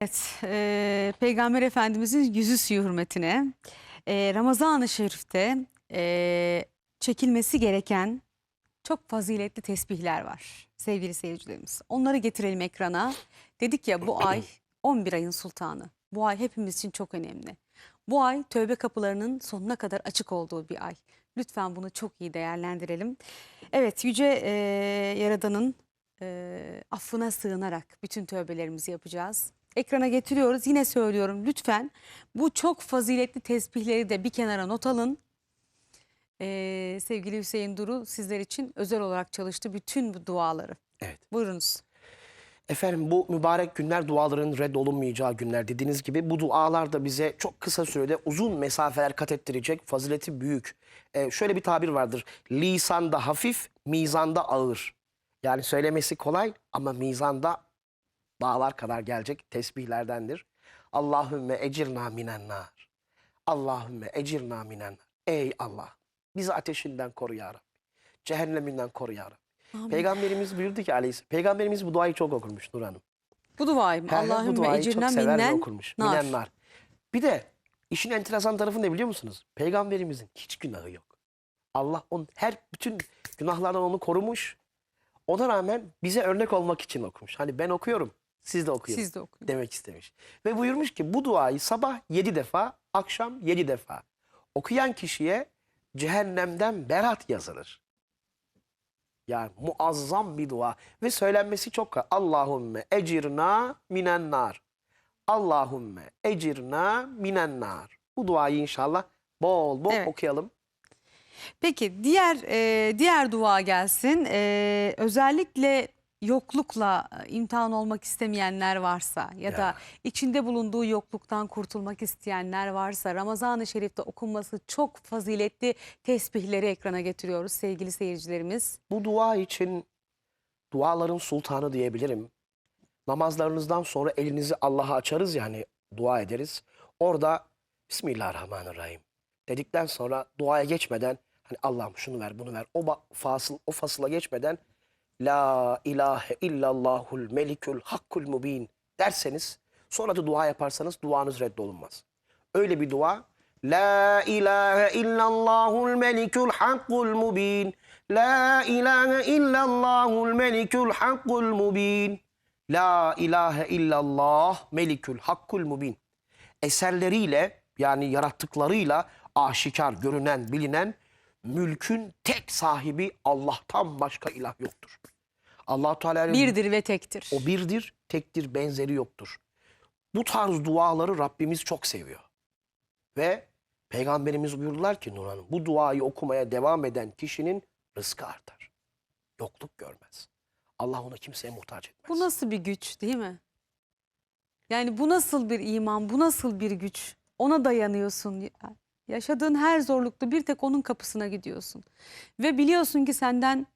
Evet, e, Peygamber Efendimizin yüzü suyu hürmetine e, Ramazan-ı Şerif'te e, çekilmesi gereken çok faziletli tesbihler var sevgili seyircilerimiz. Onları getirelim ekrana. Dedik ya bu ay 11 ayın sultanı. Bu ay hepimiz için çok önemli. Bu ay tövbe kapılarının sonuna kadar açık olduğu bir ay. Lütfen bunu çok iyi değerlendirelim. Evet Yüce e, Yaradan'ın e, affına sığınarak bütün tövbelerimizi yapacağız. Ekrana getiriyoruz. Yine söylüyorum lütfen bu çok faziletli tesbihleri de bir kenara not alın. Ee, sevgili Hüseyin Duru sizler için özel olarak çalıştı bütün bu duaları. Evet. Buyurunuz. Efendim bu mübarek günler duaların reddolunmayacağı günler dediğiniz gibi bu dualar da bize çok kısa sürede uzun mesafeler kat ettirecek fazileti büyük. Ee, şöyle bir tabir vardır. Lisanda hafif, mizanda ağır. Yani söylemesi kolay ama mizanda dağlar kadar gelecek tesbihlerdendir. Allahümme ecirna minen nar. Allahümme ecirna minen nar. Ey Allah bizi ateşinden koru ya Rabbi. Cehenneminden koru ya Rabbi. Amin. Peygamberimiz buyurdu ki aleyhisselam. Peygamberimiz bu duayı çok okurmuş Nur Hanım. Bu duayı mı? Allahümme ecirna minnen okurmuş. nar. Minen nar. Bir de işin enteresan tarafı ne biliyor musunuz? Peygamberimizin hiç günahı yok. Allah onun her bütün günahlardan onu korumuş. Ona rağmen bize örnek olmak için okumuş. Hani ben okuyorum, siz de okuyun Siz de okuyun. demek istemiş. Ve buyurmuş ki bu duayı sabah yedi defa, akşam yedi defa. Okuyan kişiye cehennemden berat yazılır. Yani muazzam bir dua ve söylenmesi çok kolay. Allahümme ecirna minen nar. Allahümme ecirna minen nar. Bu duayı inşallah bol bol Evet. okuyalım. Peki diğer e, diğer dua gelsin. E, özellikle yoklukla e, imtihan olmak istemeyenler varsa ya, da Ya. içinde bulunduğu yokluktan kurtulmak isteyenler varsa Ramazan-ı Şerif'te okunması çok faziletli tesbihleri ekrana getiriyoruz sevgili seyircilerimiz. Bu dua için duaların sultanı diyebilirim. Namazlarınızdan sonra elinizi Allah'a açarız yani dua ederiz. Orada Bismillahirrahmanirrahim dedikten sonra duaya geçmeden hani Allah'ım şunu ver bunu ver o fasıl o fasıla geçmeden La ilahe illallahul melikül hakkul mubin derseniz sonra da dua yaparsanız duanız reddolunmaz. Öyle bir dua La ilahe illallahul melikül hakkul mubin. La ilahe illallahul melikül hakkul mubin. La ilahe illallah melikül hakkul mubin. Eserleriyle yani yarattıklarıyla aşikar, görünen, bilinen mülkün tek sahibi Allah'tan başka ilah yoktur. Allah Teala'nın Birdir ve tektir. o birdir, tektir, benzeri yoktur. Bu tarz duaları Rabbimiz çok seviyor. Ve Peygamberimiz buyurdular ki Nur Hanım, bu duayı okumaya devam eden kişinin rızkı artar. Yokluk görmez. Allah onu kimseye muhtaç etmez. Bu nasıl bir güç değil mi? Yani bu nasıl bir iman, bu nasıl bir güç? Ona dayanıyorsun. Ya- Yaşadığın her zorlukta bir tek onun kapısına gidiyorsun. Ve biliyorsun ki senden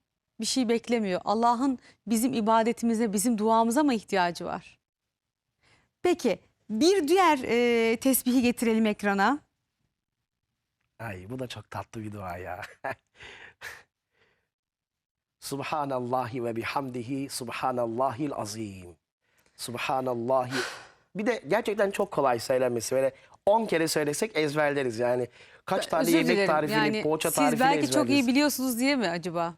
bir şey beklemiyor. Allah'ın bizim ibadetimize, bizim duamıza mı ihtiyacı var? Peki bir diğer e, tesbihi getirelim ekrana. Ay bu da çok tatlı bir dua ya. Subhanallahi ve bihamdihi subhanallahil azim. Subhanallahi. Bir de gerçekten çok kolay söylenmesi. Böyle 10 kere söylesek ezberleriz yani. Kaç tane Özür yemek dilerim. tarifini, Yani poğaça tarifini Siz belki çok iyi biliyorsunuz diye mi acaba?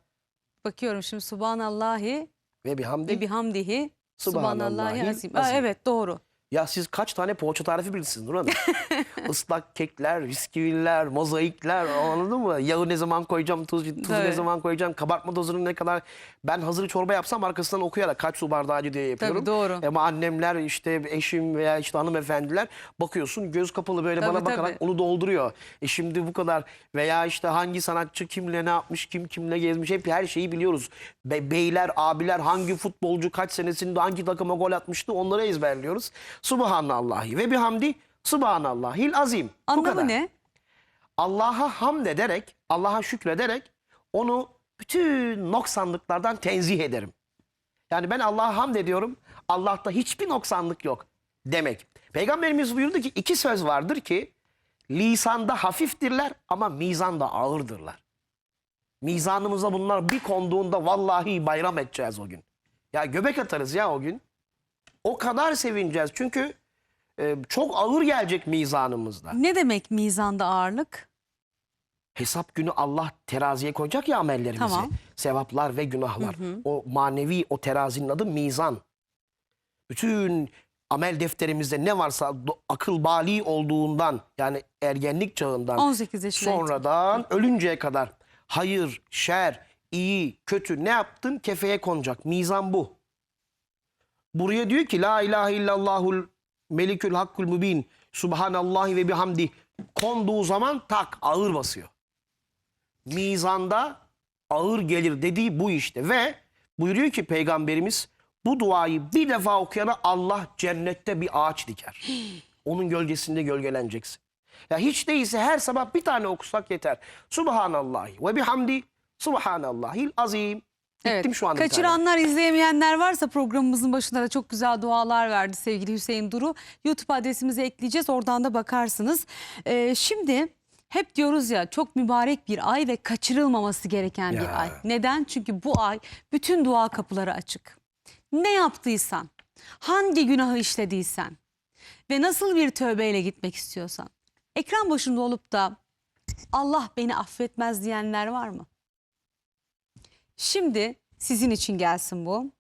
Bakıyorum şimdi Subhanallahi Ve bihamdi. ve bihamdihi Subhanallahi azim. Aa, azim. evet doğru. Ya siz kaç tane poğaça tarifi bilirsiniz Nur Hanım? Islak kekler, bisküviler, mozaikler anladın mı? Yağı ne zaman koyacağım, tuz, tuzu ne zaman koyacağım, kabartma dozunu ne kadar... Ben hazır çorba yapsam arkasından okuyarak kaç su bardağı diye yapıyorum. Tabii doğru. Ama annemler işte eşim veya işte hanımefendiler bakıyorsun göz kapalı böyle Tabii, bana bakarak tabii. onu dolduruyor. E şimdi bu kadar veya işte hangi sanatçı kimle ne yapmış, kim kimle gezmiş hep her şeyi biliyoruz. Be- beyler, abiler hangi futbolcu kaç senesinde hangi takıma gol atmıştı onları ezberliyoruz. Subhanallahi ve bihamdi subhanallahil azim. Bu Anlamı kadar. ne? Allah'a hamd ederek, Allah'a şükrederek onu bütün noksanlıklardan tenzih ederim. Yani ben Allah'a hamd ediyorum. Allah'ta hiçbir noksanlık yok demek. Peygamberimiz buyurdu ki iki söz vardır ki lisanda hafiftirler ama mizanda ağırdırlar. Mizanımıza bunlar bir konduğunda vallahi bayram edeceğiz o gün. Ya göbek atarız ya o gün. O kadar sevineceğiz. Çünkü e, çok ağır gelecek mizanımızda. Ne demek mizanda ağırlık? Hesap günü Allah teraziye koyacak ya amellerimizi. Tamam. Sevaplar ve günahlar. O manevi o terazinin adı mizan. Bütün amel defterimizde ne varsa akıl bali olduğundan yani ergenlik çağından 18 yaşına sonradan ölünceye kadar hayır, şer, iyi, kötü ne yaptın kefeye konacak. Mizan bu. Buraya diyor ki la ilahe illallahul melikül hakkul mübin subhanallahi ve bihamdi konduğu zaman tak ağır basıyor. Mizanda ağır gelir dediği bu işte ve buyuruyor ki peygamberimiz bu duayı bir defa okuyana Allah cennette bir ağaç diker. Onun gölgesinde gölgeleneceksin. Ya hiç değilse her sabah bir tane okusak yeter. Subhanallahi ve bihamdi subhanallahil azim. Bittim şu anda. Kaçıranlar, izleyemeyenler varsa programımızın başında da çok güzel dualar verdi sevgili Hüseyin Duru. YouTube adresimize ekleyeceğiz. Oradan da bakarsınız. Ee, şimdi hep diyoruz ya çok mübarek bir ay ve kaçırılmaması gereken Ya. bir ay. Neden? Çünkü bu ay bütün dua kapıları açık. Ne yaptıysan, hangi günahı işlediysen ve nasıl bir tövbeyle gitmek istiyorsan. Ekran başında olup da Allah beni affetmez diyenler var mı? Şimdi sizin için gelsin bu.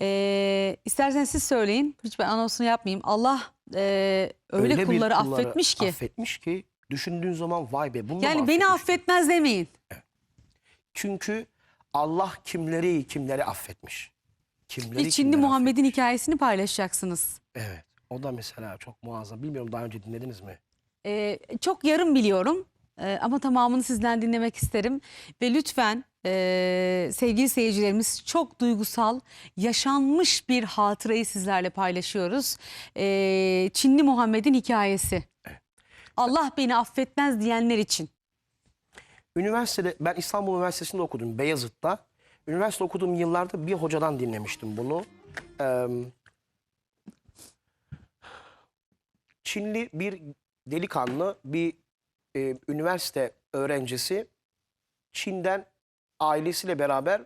Ee, isterseniz siz söyleyin. Hiç ben anonsunu yapmayayım. Allah e, öyle, bir kulları kulları affetmiş ki. Affetmiş ki düşündüğün zaman vay be bunu yani beni affetmez demeyin. Çünkü Allah kimleri kimleri affetmiş. Kimleri kimleri Muhammed'in hikayesini paylaşacaksınız. Evet. O da mesela çok muazzam. Bilmiyorum daha önce dinlediniz mi? Ee, çok yarım biliyorum Ee, ama tamamını sizden dinlemek isterim. Ve lütfen e, sevgili seyircilerimiz çok duygusal, yaşanmış bir hatırayı sizlerle paylaşıyoruz. Ee, Çinli Muhammed'in hikayesi. Allah beni affetmez diyenler için. Üniversitede ben İstanbul Üniversitesi'nde okudum Beyazıt'ta. Üniversite okuduğum yıllarda bir hocadan dinlemiştim bunu. Ee, Çinli bir delikanlı bir e, üniversite öğrencisi Çin'den ailesiyle beraber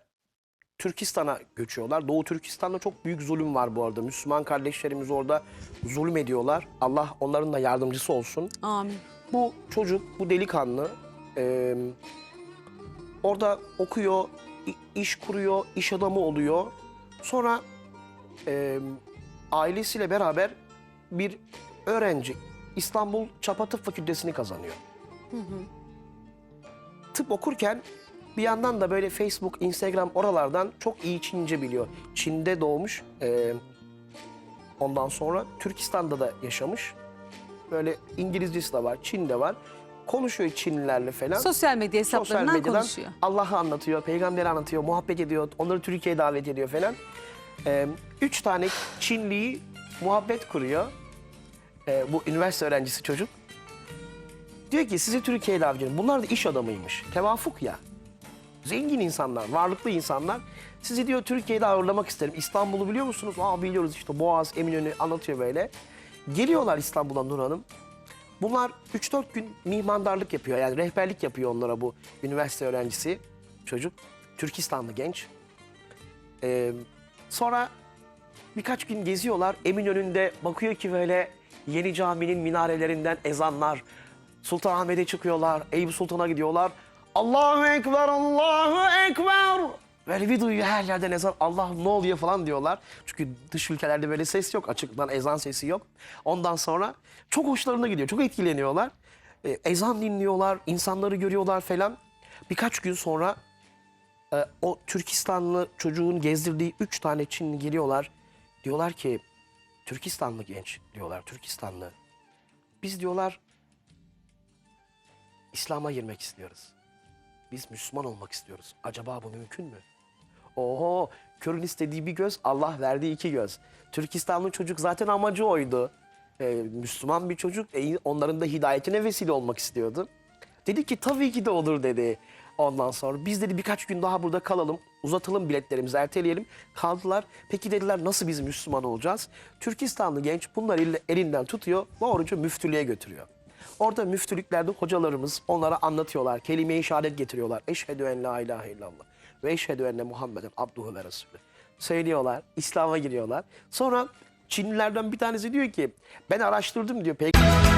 Türkistan'a göçüyorlar. Doğu Türkistan'da çok büyük zulüm var bu arada. Müslüman kardeşlerimiz orada zulüm ediyorlar. Allah onların da yardımcısı olsun. Amin. Bu çocuk, bu delikanlı e, orada okuyor, iş kuruyor, iş adamı oluyor. Sonra e, ailesiyle beraber bir öğrenci İstanbul Çapa Tıp Fakültesini kazanıyor. Tıp okurken bir yandan da böyle Facebook, Instagram oralardan çok iyi Çince biliyor. Çin'de doğmuş. e, ondan sonra Türkistan'da da yaşamış. Böyle İngilizcesi de var, Çin'de var. Konuşuyor Çinlilerle falan. Sosyal medya Sosyal hesaplarından medyadan konuşuyor. Allah'ı anlatıyor, peygamberi anlatıyor, muhabbet ediyor, onları Türkiye'ye davet ediyor falan. Ee, üç tane Çinliyi muhabbet kuruyor. Ee, bu üniversite öğrencisi çocuk. Diyor ki sizi davet ediyorum. Bunlar da iş adamıymış. Tevafuk ya. Zengin insanlar, varlıklı insanlar. Sizi diyor Türkiye'de ağırlamak isterim. İstanbul'u biliyor musunuz? Aa biliyoruz işte Boğaz, Eminönü anlatıyor böyle. Geliyorlar İstanbul'a Nur Hanım. Bunlar 3-4 gün mihmandarlık yapıyor. Yani rehberlik yapıyor onlara bu üniversite öğrencisi çocuk. Türkistanlı genç. Ee, sonra birkaç gün geziyorlar. Eminönü'nde bakıyor ki böyle yeni caminin minarelerinden ezanlar. Sultanahmet'e çıkıyorlar. Eyüp Sultan'a gidiyorlar. Allahu Ekber, Allahu Ekber. Böyle bir duyuyor her yerden ezan. Allah ne oluyor falan diyorlar. Çünkü dış ülkelerde böyle ses yok. Açıktan ezan sesi yok. Ondan sonra çok hoşlarına gidiyor. Çok etkileniyorlar. Ee, ezan dinliyorlar. insanları görüyorlar falan. Birkaç gün sonra e, o Türkistanlı çocuğun gezdirdiği üç tane Çinli geliyorlar. Diyorlar ki Türkistanlı genç diyorlar Türkistanlı. Biz diyorlar İslam'a girmek istiyoruz. Biz Müslüman olmak istiyoruz. Acaba bu mümkün mü? Oho körün istediği bir göz Allah verdiği iki göz. Türkistanlı çocuk zaten amacı oydu. Ee, Müslüman bir çocuk e, onların da hidayetine vesile olmak istiyordu. Dedi ki tabii ki de olur dedi. Ondan sonra biz dedi birkaç gün daha burada kalalım. Uzatalım biletlerimizi erteleyelim. Kaldılar. Peki dediler nasıl biz Müslüman olacağız? Türkistanlı genç bunları elinden tutuyor. Doğruca müftülüğe götürüyor. Orada müftülüklerde hocalarımız onlara anlatıyorlar. Kelime-i şehadet getiriyorlar. Eşhedü en la ilahe illallah ve eşhedü enne Muhammeden abduhu ve resulü. söylüyorlar. İslam'a giriyorlar. Sonra Çinlilerden bir tanesi diyor ki ben araştırdım diyor. Peygamber